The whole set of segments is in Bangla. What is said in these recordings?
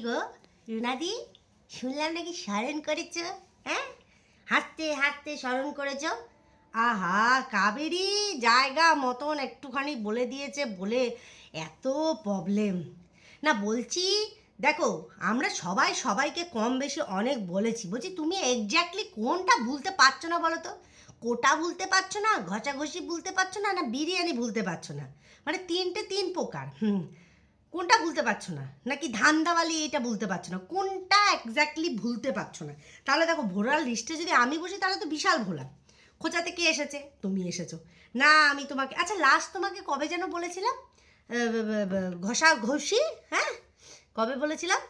গো। রুনাদি শুনলাম নাকি স্মরণ করেছ? হ্যাঁ? হাসতে হাসতে স্মরণ করেছ? আহা কাবেরি জায়গা মতন একটুখানি বলে দিয়েছে বলে এত প্রবলেম না বলছি দেখো আমরা সবাই সবাইকে কম বেশি অনেক বলেছি। বলছি তুমি এক্স্যাক্টলি কোনটা ভুলতে পারছ না বলো তো? কোটা ভুলতে পারছ না? ঘষাঘষি ভুলতে পারছ না? না বিরিয়ানি ভুলতে পারছ না? মানে তিনটে তিন প্রকার। হুম। কোনটা ভুলতে পারছ না? নাকি ধান্দাওয়ালি এটা ভুলতে পারছ না? কোনটা এক্স্যাক্টলি ভুলতে পারছ না? তাহলে দেখো ভোরার লিস্টে যদি আমি বসি, তাহলে তো বিশাল ভোলা। খোঁচাতে কে এসেছে? তুমি এসেছ। না, আমি তোমাকে আচ্ছা লাস্ট তোমাকে কবে যেন বলেছিলাম? ঘষা, ঘষি হ্যাঁ? কবে বলেছিলাম?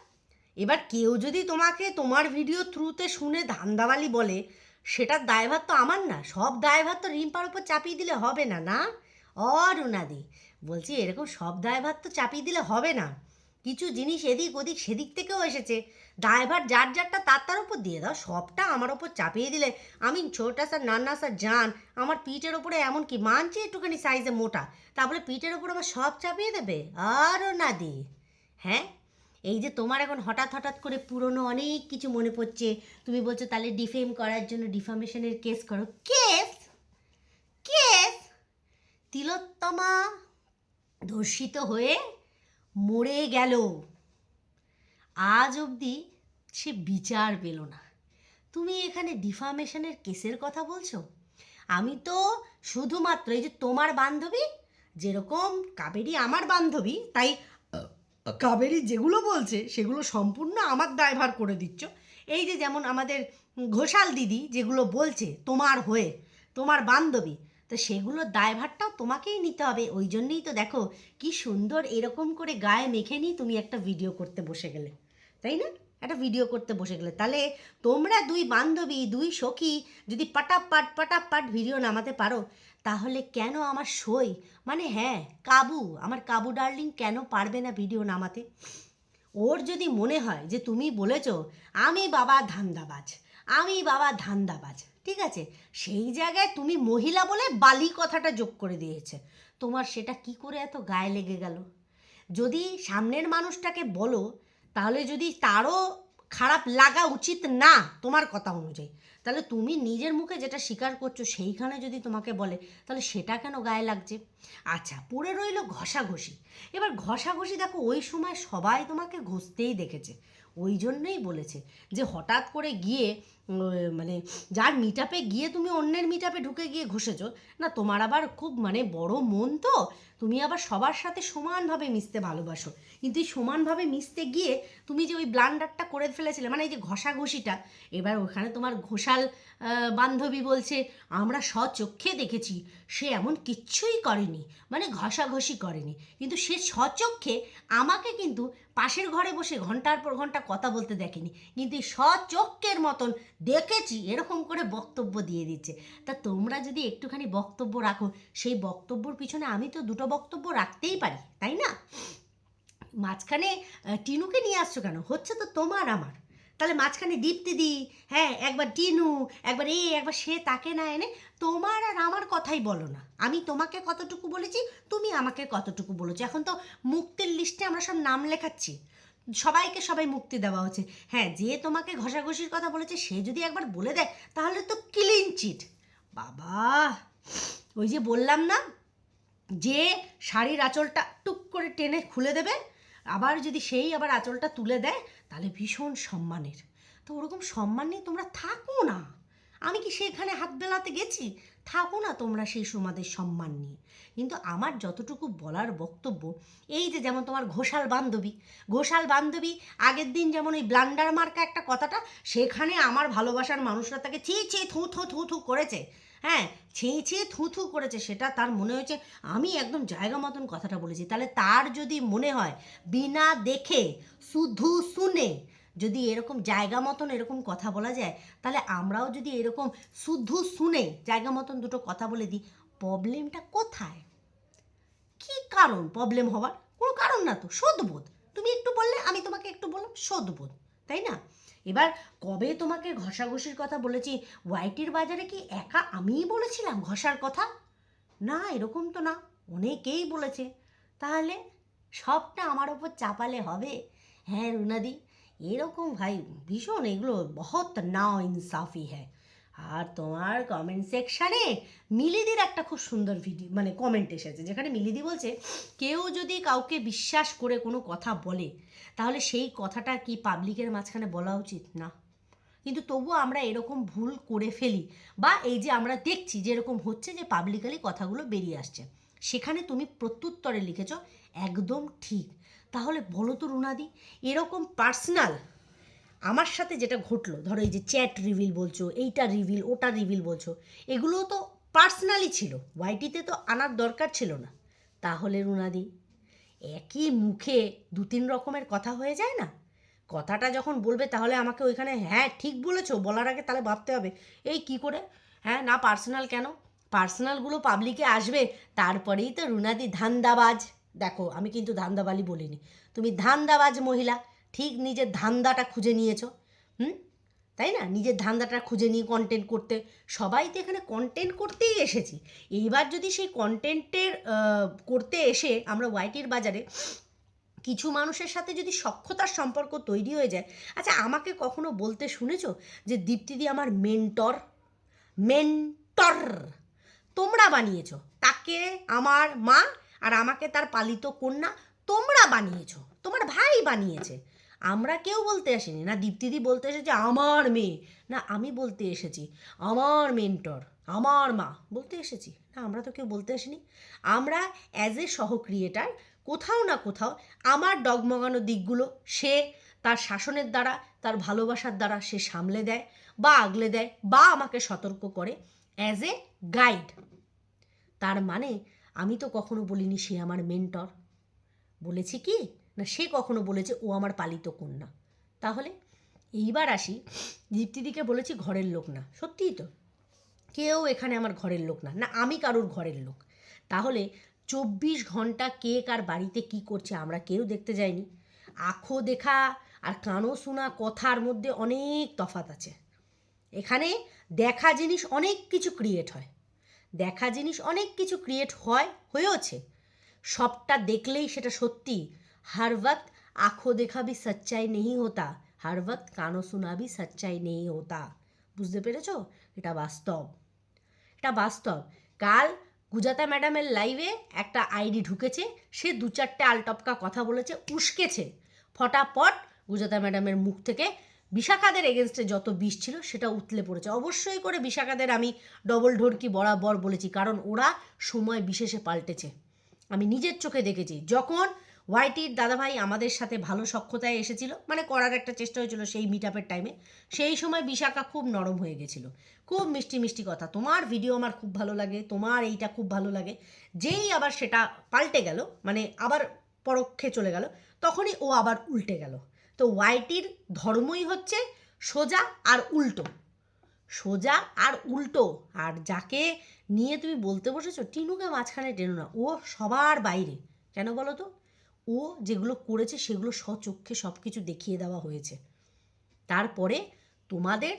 এবার কেউ যদি তোমাকে তোমার ভিডিও থ্রুতে শুনে ধান্দাওয়ালি বলে, সেটার দায়ভার তো আমার না। সব দায়ভার তো রিম্পার উপর চাপিয়ে দিলে হবে না না? অরুণাদি বলছি, এরকম সব দায়ভার তো চাপিয়ে দিলে হবে না। কিছু জিনিস এদিক ওদিক সেদিক থেকেও এসেছে। দায়ভার যার যারটা তার তার উপর দিয়ে দাও, সবটা আমার ওপর চাপিয়ে দিলে। আমি ছোটা স্যার নান্না স্যার জান, আমার পিঠের ওপরে এমন কি মানছি একটুখানি সাইজে মোটা। তারপরে পিঠের ওপর আমার সব চাপিয়ে দেবে? আরও না দি। হ্যাঁ? এই যে তোমার এখন হঠাৎ হঠাৎ করে পুরনো অনেক কিছু মনে পড়ছে। তুমি বলছো তাহলে ডিফেম করার জন্য ডিফামেশনের কেস করো। Case case Tilottama? ধর্ষিত হয়ে মরে গেল। আজ অবধি সে বিচার পেল না। তুমি এখানে ডিফামেশনের কেসের কথা বলছো? আমি তো শুধুমাত্র এই যে তোমার বান্ধবী, যেরকম কাবেরি আমার বান্ধবী, তাই কাবেরি যেগুলো বলছে, সেগুলো সম্পূর্ণ আমার দায়ভার করে দিচ্ছ। এই যে যেমন আমাদের ঘোষাল দিদি যেগুলো বলছে, তোমার হয়ে, তোমার বান্ধবী তো সেগুলোর দায়ভারটাও তোমাকেই নিতে হবে। ওই জন্যেই তো দেখো, কি সুন্দর এরকম করে গায়ে মেখে নিয়ে তুমি একটা ভিডিও করতে বসে গেলে। তাই না? একটা ভিডিও করতে বসে গেলে। তাহলে তোমরা দুই বান্ধবী, দুই সখী যদি পাটাপাট পাটাপাট ভিডিও নামাতে পারো, তাহলে কেন আমার সই? মানে হ্যাঁ কাবু, আমার কাবু ডার্লিং কেন পারবে না ভিডিও নামাতে? ওর যদি মনে হয় যে তুমি বলেছ, আমি বাবা ধান্দাবাজ, আমি বাবা ধান্দাবাজ। ঠিক আছে? সেই জায়গায় তুমি মহিলা বলে বালি কথাটা যোগ করে দিয়েছে। তোমার সেটা কি করে এত গায়ে লেগে গেল? যদি সামনের মানুষটাকে বলো, তাহলে যদি তারও খারাপ লাগা উচিত না তোমার কথা অনুযায়ী, তাহলে তুমি নিজের মুখে যেটা স্বীকার করছ সেইখানে যদি তোমাকে বলে, তাহলে সেটা কেন গায়ে লাগছে? আচ্ছা পড়ে রইল ঘষাঘষি। এবার ঘষাঘষি দেখো, ওই সময় সবাই তোমাকে ঘষতেই দেখেছে। ওই জন্যই বলেছে যে হঠাৎ করে গিয়ে মানে যার মিটাপে গিয়ে তুমি অন্যের মিটাপে ঢুকে গিয়ে ঘষেছো, না তোমার আবার খুব মানে বড় মন তো, তুমি আবার সবার সাথে সমানভাবে মিশতে ভালোবাসো। কিন্তু এই সমানভাবে মিশতে গিয়ে তুমি যে ওই ব্লান্ডারটা করে ফেলেছিলে মানে এই যে ঘষাঘষিটা, এবার ওখানে তোমার ঘোষাল বান্ধবী বলছে, আমরা স্বচক্ষে দেখেছি, সে এমন কিচ্ছুই করেনি মানে ঘষাঘষি করেনি। কিন্তু সে স্বচক্ষে আমাকে কিন্তু পাশের ঘরে বসে ঘণ্টার পর ঘণ্টা কথা বলতে দেখেনি। কিন্তু এই সচক্ষের মতন দেখেছি, এরকম করে বক্তব্য দিয়ে দিচ্ছে। তা তোমরা যদি একটুখানি বক্তব্য রাখো, সেই বক্তব্যর পিছনে আমি তো দুটো বক্তব্য রাখতেই পারি, তাই না? মাঝখানে টিনুকে নিয়ে আসছো কেন? হচ্ছে তো তোমার আমার। তাহলে মাঝখানে দীপ্তি দি হ্যাঁ একবার টিনু, একবার এ, একবার সে, তাকে না এনে তোমার আর আমার কথাই বলো না। আমি তোমাকে কতটুকু বলেছি, তুমি আমাকে কতটুকু বলেছ। এখন তো মুক্তির লিস্টে আমরা সব নাম লেখাচ্ছি। সবাইকে সবাই মুক্তি দেওয়া হচ্ছে। হ্যাঁ যে তোমাকে ঘষাঘষির কথা বলেছে, সে যদি একবার বলে দেয়, তাহলে তো ক্লিন চিট বাবা, ওই যে বললাম না, যে শাড়ির আঁচলটা টুক করে টেনে খুলে দেবে, আবার যদি সেই আবার আঁচলটা তুলে দেয় তাহলে ভীষণ সম্মানের। তো ওরকম সম্মান নিয়ে তোমরা থাকো না। আমি কি সেখানে হাত বেলাতে গেছি? থাকো না তোমরা সেই সমাদের সম্মান নিয়ে। কিন্তু আমার যতটুকু বলার বক্তব্য, এই যে যেমন তোমার ঘোষাল বান্ধবী ঘোষাল বান্ধবী, আগের দিন যেমন ওই ব্লান্ডার মার্কা একটা কথাটা, সেখানে আমার ভালোবাসার মানুষরা তাকে ছি ছি, থু থু থু থু করেছে। হ্যাঁ ছেঁ ছেঁ থু থু করেছে, সেটা তার মনে হয়েছে। আমি একদম জায়গা মতন কথাটা বলেছি। তাহলে তার যদি মনে হয়, বিনা দেখে, শুধু শুনে যদি এরকম জায়গা মতন এরকম কথা বলা যায়, তাহলে আমরাও যদি এরকম শুধু শুনে জায়গা মতন দুটো কথা বলে দিই, প্রবলেমটা কোথায়? কি কারণ প্রবলেম হওয়ার কোনো কারণ না তো, শোধবোধ। তুমি একটু বললে, আমি তোমাকে একটু বললাম, শোধবোধ, তাই না? এবার কবে তোমাকে ঘষাঘষির কথা বলেছি? ওয়াইটির বাজারে কি একা আমিই বলেছিলাম ঘষার কথা? না, এরকম তো না। অনেকেই বলেছে। তাহলে সবটা আমার ওপর চাপালে হবে? হ্যাঁ রুনাদি, এরকম ভাই ভীষণ এগুলো বহুত না ইনসাফি হ্যাঁ আর তোমার কমেন্ট সেকশানে মিলিদির একটা খুব সুন্দর ভিডিও মানে কমেন্ট এসেছে, যেখানে মিলিদি বলছে, কেউ যদি কাউকে বিশ্বাস করে কোনো কথা বলে, তাহলে সেই কথাটা কি পাবলিকের মাঝখানে বলা উচিত? না। কিন্তু তবুও আমরা এরকম ভুল করে ফেলি, বা এই যে আমরা দেখছি যে এরকম হচ্ছে যে পাবলিকালি কথাগুলো বেরিয়ে আসছে, সেখানে তুমি প্রত্যুত্তরে লিখেছ, একদম ঠিক। তাহলে বলো তো রুনাদি, এরকম পার্সোনাল আমার সাথে যেটা ঘটলো, ধরো এই যে চ্যাট রিভিল বলছো, এইটা রিভিল ওটা রিভিল বলছো, এগুলো তো পার্সোনালি ছিল ওয়াইটিতে তো আনার দরকার ছিল না। তাহলে রুনাদি, একই মুখে দু তিন রকমের কথা হয়ে যায় না? কথাটা যখন বলবে তাহলে আমাকে ওইখানে হ্যাঁ ঠিক বলেছ, বলার আগে তাহলে ভাবতে হবে। এই কি করে? হ্যাঁ না পার্সোনাল কেন? পার্সোনালগুলো পাবলিকে আসবে, তারপরেই তো রুনাদি ধান্দাবাজ। দেখো, আমি কিন্তু ধান্দাবালি বলিনি। তুমি ধান্দাবাজ মহিলা ঠিক নিজের ধান্দাটা খুঁজে নিয়েছো, হুম? তাই না? নিজের ধান্দাটা খুঁজে নিয়ে কন্টেন্ট করতে। সবাই তো এখানে কন্টেন্ট করতেই এসেছি। এইবার যদি সেই কন্টেন্টের করতে এসে আমরা ওয়াইটির বাজারে কিছু মানুষের সাথে যদি সক্ষতার সম্পর্ক তৈরি হয়ে যায় আচ্ছা আমাকে কখনো বলতে শুনেছো যে দীপ্তিদি আমার মেন্টর মেন্টর তোমরা বানিয়েছো। তাকে আমার মা আর আমাকে তার পালিত কন্যা তোমরা বানিয়েছো। তোমার ভাই বানিয়েছে। আমরা কেউ বলতে আসিনি। না, দীপ্তিদি বলতে এসেছে, আমার মেয়ে। না, আমি বলতে এসেছি, আমার মেন্টর, আমার মা। বলতে এসেছি। না, আমরা তো কেউ বলতে আসিনি। আমরা অ্যাজ এ সহ ক্রিয়েটার কোথাও না কোথাও আমার ডগমগানো দিকগুলো সে তার শাসনের দ্বারা, তার ভালোবাসার দ্বারা সে সামলে দেয় বা আগলে দেয় বা আমাকে সতর্ক করে অ্যাজ এ গাইড তার মানে আমি তো কখনো বলিনি সে আমার মেন্টর। বলেছি কি? না, সে কখনো বলেছে, ও আমার পালিত কন্যা। তাহলে এইবার আসি, দীপ্তিদিকে বলেছি, ঘরের লোক না। সত্যিই তো। কেউ এখানে আমার ঘরের লোক না না আমি কারোর ঘরের লোক। তাহলে চব্বিশ ঘণ্টা কে কার বাড়িতে কি করছে আমরা কেউ দেখতে যাইনি। আখো দেখা আর কানো শোনা কথার মধ্যে অনেক তফাত আছে। এখানে দেখা জিনিস অনেক কিছু ক্রিয়েট হয়। দেখা জিনিস অনেক কিছু ক্রিয়েট হয়, হয়েওছে। সবটা দেখলেই সেটা সত্যি हर वक्त आंखों देखा भी सच्चाई नहीं होता हर वक्त কানো শোনা भी सच्चाई नहीं होता বুঝতে পেরেছো এটা বাস্তব এটা বাস্তব কাল গুজাতা ম্যাডামের লাইভে একটা আইডি ঢুকেছে সে দু চারটে আলটপকা কথা বলেছে উস্কেছে ফটাফট গুজাতা ম্যাডামের মুখ থেকে বিশাখাদের এগেনস্টে যত বিষ ছিল সেটা উতলে পড়েছে অবশ্যই করে বিশাখাদের আমি ডবল ঢোরকি বরাবর বলেছি কারণ ওরা সময় বিশেষে পাল্টেছে আমি নিজের চোখে দেখেছি যখন ওয়াইটির দাদাভাই আমাদের সাথে ভালো সক্ষতায় এসেছিল। মানে করার একটা চেষ্টা হয়েছিল সেই মিট আপের টাইমে সেই সময় বিশাখা খুব নরম হয়ে গেছিল। খুব মিষ্টি মিষ্টি কথা। তোমার ভিডিও আমার খুব ভালো লাগে, তোমার এইটা খুব ভালো লাগে। যেই আবার সেটা পাল্টে গেল মানে আবার পরোক্ষে চলে গেল, তখনই ও আবার উল্টে গেল। তো ওয়াইটির ধর্মই হচ্ছে সোজা আর উল্টো। সোজা আর উল্টো। আর যাকে নিয়ে তুমি বলতে বসেছো, টিনুকে মাঝখানে টেনো না। ও সবার বাইরে। কেন বলো তো? ও যেগুলো করেছে সেগুলো স্বচক্ষে সব কিছু দেখিয়ে দেওয়া হয়েছে। তারপরে তোমাদের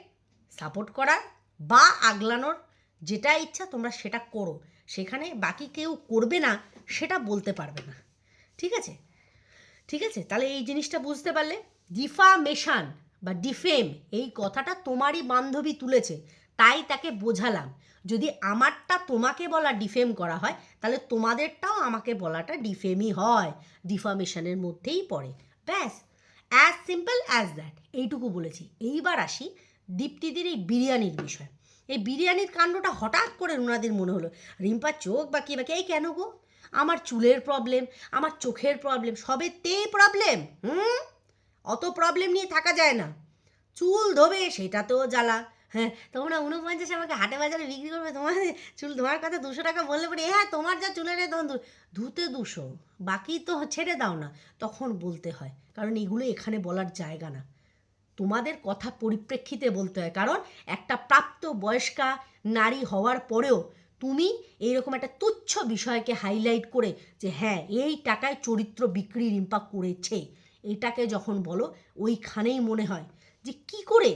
সাপোর্ট করার বা আগলানোর যেটা ইচ্ছা তোমরা সেটা করো। সেখানে বাকি কেউ করবে না, সেটা বলতে পারবে না। ঠিক আছে? ঠিক আছে? তাহলে এই জিনিসটা বুঝতে পারলে। ডিফামেশান বা ডিফেম এই কথাটা তোমারই বান্ধবী তুলেছে। তাই তাকে বোঝালাম। যদি আমারটা তোমাকে বলা ডিফেম করা হয়, তাহলে তোমাদেরটাও আমাকে বলাটা ডিফেমই হয়। ডিফামেশনের মধ্যেই পড়ে। ব্যাস। অ্যাজ সিম্পল অ্যাজ দ্যাট এইটুকু বলেছি। এইবার আসি দীপ্তিদির এই বিরিয়ানির বিষয়। এই বিরিয়ানির কাণ্ডটা হঠাৎ করে রুনাদির মনে হলো। রিম্পার চোখ বা কি বাকি এই কেন গো? আমার চুলের প্রবলেম আমার চোখের প্রবলেম সবেতেই প্রবলেম হুম? অত প্রবলেম নিয়ে থাকা যায় না। চুল ধোবে, সেটাতেও জ্বালা। হ্যাঁ তোমরা উনপঞ্চাশ আমাকে হাটে বাজারে বিক্রি করবে, তোমার চুল ধোয়ার কথা দুশো টাকা বললে পরে হ্যাঁ তোমার যা চুলের তখন ধুতে দুশো, বাকি তো ছেড়ে দাও না, তখন বলতে হয়, কারণ এগুলো এখানে বলার জায়গা না। তোমাদের কথা পরিপ্রেক্ষিতে বলতে হয়, কারণ একটা প্রাপ্ত বয়স্কা নারী হওয়ার পরেও তুমি এইরকম একটা তুচ্ছ বিষয়কে হাইলাইট করে যে হ্যাঁ এই টাকায় চরিত্র বিক্রি রিম্পা করেছে। এটাকে যখন বলো, ওইখানেই মনে হয় যে, কি করে?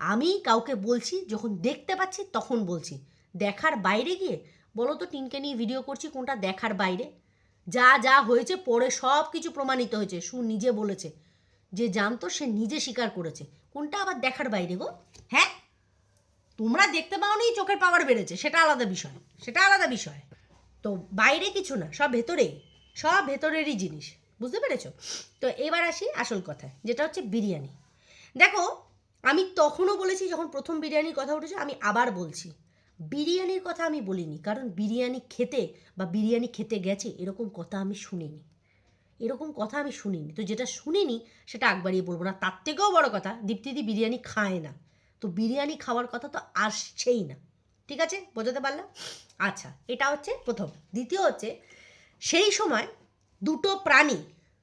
আমি কাউকে বলছি, যখন দেখতে পাচ্ছি তখন বলছি। দেখার বাইরে গিয়ে বলো তো টিনকে নিয়ে ভিডিও করছি কোনটা দেখার বাইরে। যা যা হয়েছে, পরে সব কিছু প্রমাণিত হয়েছে, সু নিজে বলেছে। যে জানতো, সে নিজে স্বীকার করেছে। কোনটা আবার দেখার বাইরে গো? হ্যাঁ? তোমরা দেখতে পাওনি, চোখের পাওয়ার বেড়েছে, সেটা আলাদা বিষয়, সেটা আলাদা বিষয়। তো বাইরে কিছু না, সব ভেতরেই, সব ভেতরেরই জিনিস, বুঝতে পেরেছ? তো এবার আসি আসল কথায়, যেটা হচ্ছে বিরিয়ানি। দেখো আমি তখনও বলেছি যখন প্রথম বিরিয়ানির কথা উঠেছে, আমি আবার বলছি, বিরিয়ানির কথা আমি বলিনি, কারণ বিরিয়ানি খেতে বা বিরিয়ানি খেতে গেছে এরকম কথা আমি শুনিনি, এরকম কথা আমি শুনিনি। তো যেটা শুনিনি সেটা একবারই বলব না, তার থেকেও বড় কথা, দীপ্তিদি বিরিয়ানি খায় না, তো বিরিয়ানি খাওয়ার কথা তো আসছেই না, ঠিক আছে? বোঝাতে পারলাম? আচ্ছা এটা হচ্ছে প্রথম। দ্বিতীয় হচ্ছে, সেই সময় দুটো প্রাণী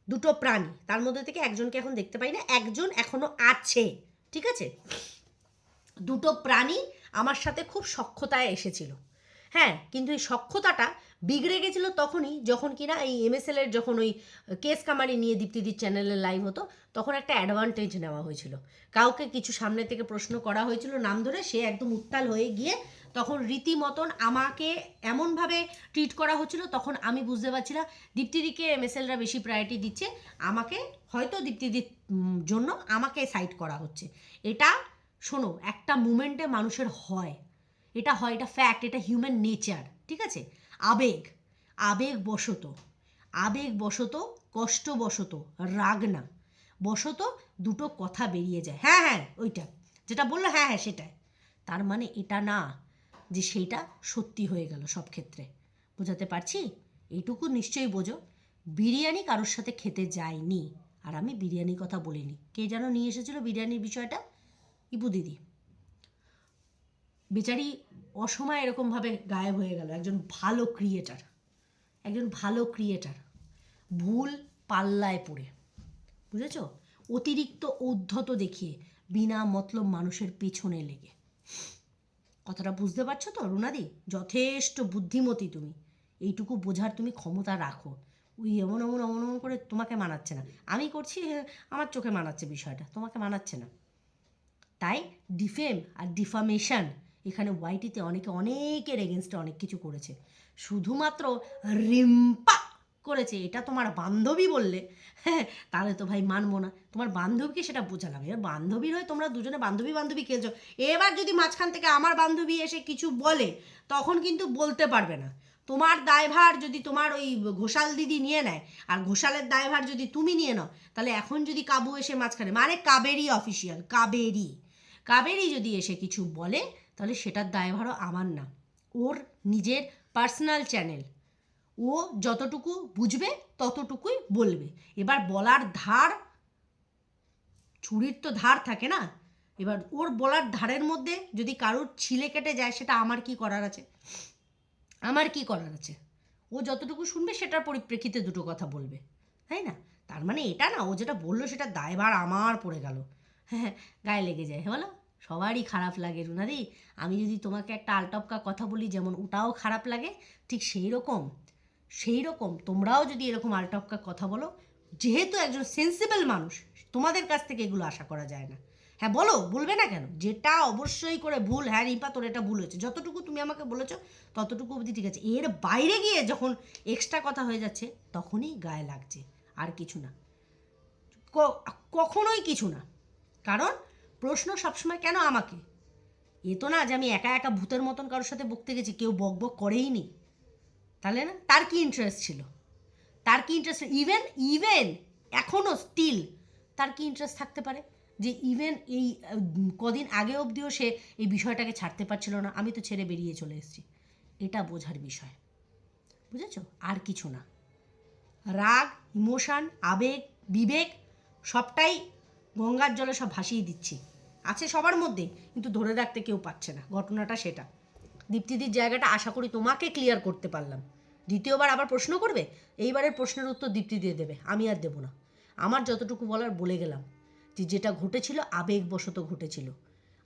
দুটো প্রাণী, তার মধ্যে থেকে একজনকে এখন দেখতে পাই না, একজন এখনও আছে। ঠিক আছে? দুটো প্রাণী আমার সাথে খুব সক্ষতায় এসেছিল। হ্যাঁ কিন্তু এই সক্ষতাটা বিগড়ে গেছিল তখনই যখন কিনা এই এমএসএল এর যখন ওই কেস কামারি নিয়ে দীপ্তিদির চ্যানেলে লাইভ হতো, তখন একটা অ্যাডভান্টেজ নেওয়া হয়েছিল। কাউকে কিছু সামনে থেকে প্রশ্ন করা হয়েছিল, নাম ধরে সে একদম উত্তাল হয়ে গিয়ে তখন রীতিমতন আমাকে এমনভাবে ট্রিট করা হচ্ছিল, তখন আমি বুঝতে পারছিলাম দীপ্তিদিকে এমএসএলরা বেশি প্রায়োরিটি দিচ্ছে, আমাকে হয়তো দীপ্তিদির জন্য আমাকে সাইড করা হচ্ছে। এটা, শোনো, একটা মুমেন্টে মানুষের হয়। এটা হয়, এটা ফ্যাক্ট এটা হিউম্যান নেচার ঠিক আছে? আবেগ আবেগ বশত আবেগ বশত কষ্ট বশত রাগ না। বশত দুটো কথা বেরিয়ে যায়। হ্যাঁ হ্যাঁ ওইটা। যেটা বলল হ্যাঁ হ্যাঁ সেটাই। তার মানে এটা না যে সেইটা সত্যি হয়ে গেল সব ক্ষেত্রে। বোঝাতে পারছি? এইটুকু নিশ্চয়ই বোঝো। বিরিয়ানি কারোর সাথে খেতে যায়নি। আর আমি বিরিয়ানির কথা বলিনি। কে যেন নিয়ে এসেছিল বিরিয়ানির বিষয়টা? ইপু দিদি। বেচারি অসময়ে এরকমভাবে গায়েব হয়ে গেল। একজন ভালো ক্রিয়েটার একজন ভালো ক্রিয়েটার ভুল পাল্লায় পড়ে। বুঝেছ? অতিরিক্ত উদ্ধত দেখিয়ে বিনা মতলব মানুষের পেছনে লেগে। কথাটা বুঝতে পারছ তো, রুনাদি? যথেষ্ট বুদ্ধিমতী তুমি। এইটুকু বোঝার তুমি ক্ষমতা রাখো। ওই এমন এমন এমন এমন করে তোমাকে মানাচ্ছে না। আমি করছি হ্যাঁ, আমার চোখে মানাচ্ছে বিষয়টা তোমাকে মানাচ্ছে না। তাই ডিফেম আর ডিফামেশন এখানে ওয়াইটিতে অনেকে অনেকের এগেনস্টে অনেক কিছু করেছে। শুধুমাত্র রিম্পা করেছে এটা তোমার বান্ধবী বললে হ্যাঁ তাহলে তো ভাই মানবো না। তোমার বান্ধবীকে সেটা বোঝালাম। এবার বান্ধবীর হয়ে তোমরা দুজনে বান্ধবী বান্ধবী খেলছো। এবার যদি মাঝখান থেকে আমার বান্ধবী এসে কিছু বলে তখন কিন্তু বলতে পারবে না। তোমার দায়ভার যদি তোমার ওই ঘোষাল দিদি নিয়ে নেয়, আর ঘোষালের দায়ভার যদি তুমি নিয়ে নাও, তাহলে এখন যদি কাবু এসে মাঝখানে মানে কাবেরি অফিসিয়াল কাবেরি। কাবেরি যদি এসে কিছু বলে, তাহলে সেটার দায়ভারও আমার না। ওর নিজের পার্সোনাল চ্যানেল ও যতটুকু বুঝবে, ততটুকুই বলবে। এবার বলার ধার, ছুরির তো ধার থাকে না? এবার ওর বলার ধারের মধ্যে যদি কারোর ছিলে কেটে যায়, সেটা আমার কি করার আছে? আমার কি করার আছে? ও যতটুকু শুনবে সেটার পরিপ্রেক্ষিতে দুটো কথা বলবে। তাই না? তার মানে এটা না, ও যেটা বলল সেটা দায়ভার আমার পড়ে গেল। হ্যাঁ গায়ে লেগে যায়। হ্যাঁ বলো। সবারই খারাপ লাগে, রুনাদি। আমি যদি তোমাকে একটা আলটপকা কথা বলি, যেমন ওটাও খারাপ লাগে, ঠিক সেই রকম সেই রকম তোমরাও যদি এরকম আলটপকা কথা বলো, যেহেতু একজন সেন্সিবল মানুষ, তোমাদের কাছ থেকে এগুলো আশা করা যায় না। হ্যাঁ বলো, বলবে না কেন? যেটা অবশ্যই করে ভুল হ্যাঁ রিপা তোর এটা ভুল হয়েছে। যতটুকু তুমি আমাকে বলেছ, ততটুকু অবধি ঠিক আছে। এর বাইরে গিয়ে যখন এক্সট্রা কথা হয়ে যাচ্ছে, তখনই গায়ে লাগছে। আর কিছু না। কখনোই কিছু না। কারণ প্রশ্ন সবসময় কেন আমাকে? এ তো না যে আমি একা একা ভূতের মতন কারোর সাথে বকতে গেছি, কেউ বক বক করেই নি। তাহলে না, তার কি ইন্টারেস্ট ছিল? তার কি ইন্টারেস্ট ইভেন ইভেন এখনও স্টিল তার কি ইন্টারেস্ট থাকতে পারে? যে ইভেন এই কদিন আগে অবধিও সে এই বিষয়টাকে ছাড়তে পারছিল না, আমি তো ছেড়ে বেরিয়ে চলে এসেছি। এটা বোঝার বিষয়। বুঝেছ? আর কিছু না। রাগ, ইমোশান, আবেগ, বিবেক, সবটাই গঙ্গার জলে সব ভাসিয়ে দিচ্ছি। আছে সবার মধ্যে, কিন্তু ধরে রাখতে কেউ পাচ্ছে না। ঘটনাটা সেটা। দীপ্তিদির জায়গাটা আশা করি তোমাকে ক্লিয়ার করতে পারলাম। দ্বিতীয়বার আবার প্রশ্ন করবে? এইবারের প্রশ্নের উত্তর দীপ্তি দিয়ে দেবে। আমি আর দেবো না। আমার যতটুকু বলার বলে গেলাম। যে যেটা ঘটেছিল, আবেগবশত ঘটেছিল।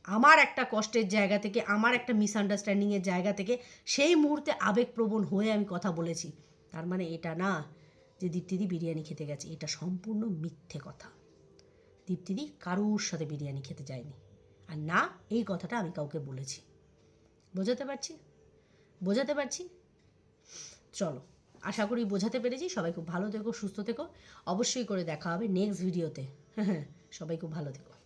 আমার একটা কষ্টের জায়গা থেকে, আমার একটা মিসআন্ডারস্ট্যান্ডিংয়ের জায়গা থেকে সেই মুহূর্তে আবেগপ্রবণ হয়ে আমি কথা বলেছি। তার মানে এটা না যে দীপ্তিদি বিরিয়ানি খেতে গেছে, এটা সম্পূর্ণ মিথ্যে কথা। দীপ্তিদি কারুর সাথে বিরিয়ানি খেতে যায়নি। আর না, এই কথাটা আমি কাউকে বলেছি। বোঝাতে পারছি? বোঝাতে পারছি? চলো, আশা করি বোঝাতে পেরেছি। সবাই খুব ভালো থেকো, সুস্থ থেকো। অবশ্যই করে দেখা হবে নেক্সট ভিডিওতে হ্যাঁ সবাই খুব ভালো থেকো।